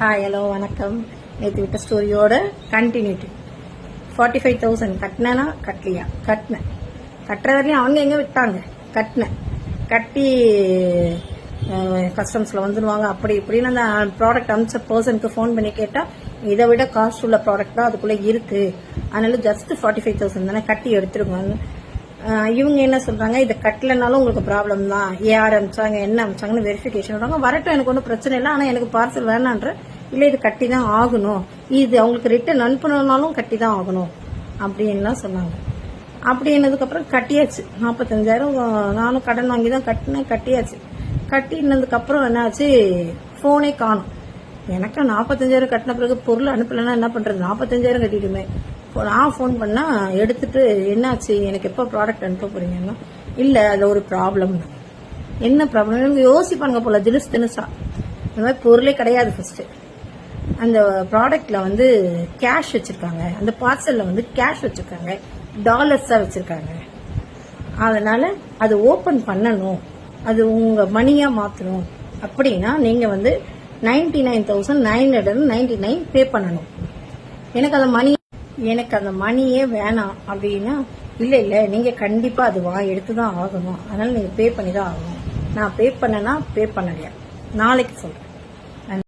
Hi hello வணக்கம். நேற்று விட்ட ஸ்டோரியோட கண்டினியூட்டி ஃபார்ட்டி ஃபைவ் தௌசண்ட் கட்டினேனா கட்டலையா? கட்டினேன். கட்டுற வரையும் அவங்க எங்கே விட்டாங்க? கட்டினேன். கட்டி கஸ்டம்ஸில் வந்துடுவாங்க அப்படி இப்படின்னு அந்த ப்ராடக்ட் அனுப்பிச்ச பர்சனுக்கு ஃபோன் பண்ணி கேட்டால் இதை விட காஸ்ட் உள்ள ப்ராடக்ட் தான் அதுக்குள்ளே இருக்குது அதனால ஜஸ்ட் ஃபார்ட்டி ஃபைவ் தௌசண்ட் தானே கட்டி எடுத்துருங்க இவங்க என்ன சொல்றாங்க? இதை கட்டலைனாலும் உங்களுக்கு ப்ராப்ளம் தான். யார் அமிச்சாங்க என்ன அமிச்சாங்கன்னு வெரிஃபிகேஷன் வராங்க வரட்டும் எனக்கு ஒன்றும் பிரச்சனை இல்லை. ஆனால் எனக்கு பார்சல் வேணான்ற. இல்லை இது கட்டி தான் ஆகணும். இது அவங்களுக்கு ரிட்டர்ன் அனுப்பணும்னாலும் கட்டி தான் ஆகணும். அப்படின்லாம் சொன்னாங்க. அப்படின்னதுக்கப்புறம் கட்டியாச்சு. நாற்பத்தஞ்சாயிரம் நானும் கடன் வாங்கி தான் கட்டினேன் கட்டியாச்சு. கட்டினதுக்கப்புறம் என்னாச்சு? ஃபோனே காணும். எனக்கு நாற்பத்தஞ்சாயிரம் கட்டின பிறகு பொருள் அனுப்பலைன்னா என்ன பண்ணுறது நாற்பத்தஞ்சாயிரம் கட்டிட்டுமே. நான் ஃபோன் பண்ணால் எடுத்துட்டு என்னாச்சு? எனக்கு எப்போ ப்ராடக்ட் அனுப்ப போறீங்கன்னா? இல்லை அது ஒரு ப்ராப்ளம் என்ன ப்ராப்ளம் யோசிப்பாங்க போல தினுசு தினுசா. இந்த மாதிரி பொருளே கிடையாது ஃபர்ஸ்ட் அந்த ப்ராடக்ட்ல வந்து கேஷ் வச்சிருக்காங்க. அந்த பார்சல்ல வந்து கேஷ் வச்சிருக்காங்க. டாலர்ஸா வச்சிருக்காங்க. அதனால அது ஓபன் பண்ணணும். அது உங்க மணியா மாத்தணும். அப்படின்னா நீங்க வந்து ninety nine thousand nine hundred ninety nine pay பண்ணணும். எனக்கு அந்த மணி எனக்கு அந்த மணியே வேணாம் அப்படின்னா இல்ல இல்ல நீங்க கண்டிப்பா அது வா எடுத்துதான் ஆகணும். அதனால நீங்க பே பண்ணி தான் ஆகணும். நான் பே பண்ணனா பே பண்ணலையா? நாளைக்கு சொல்றேன்.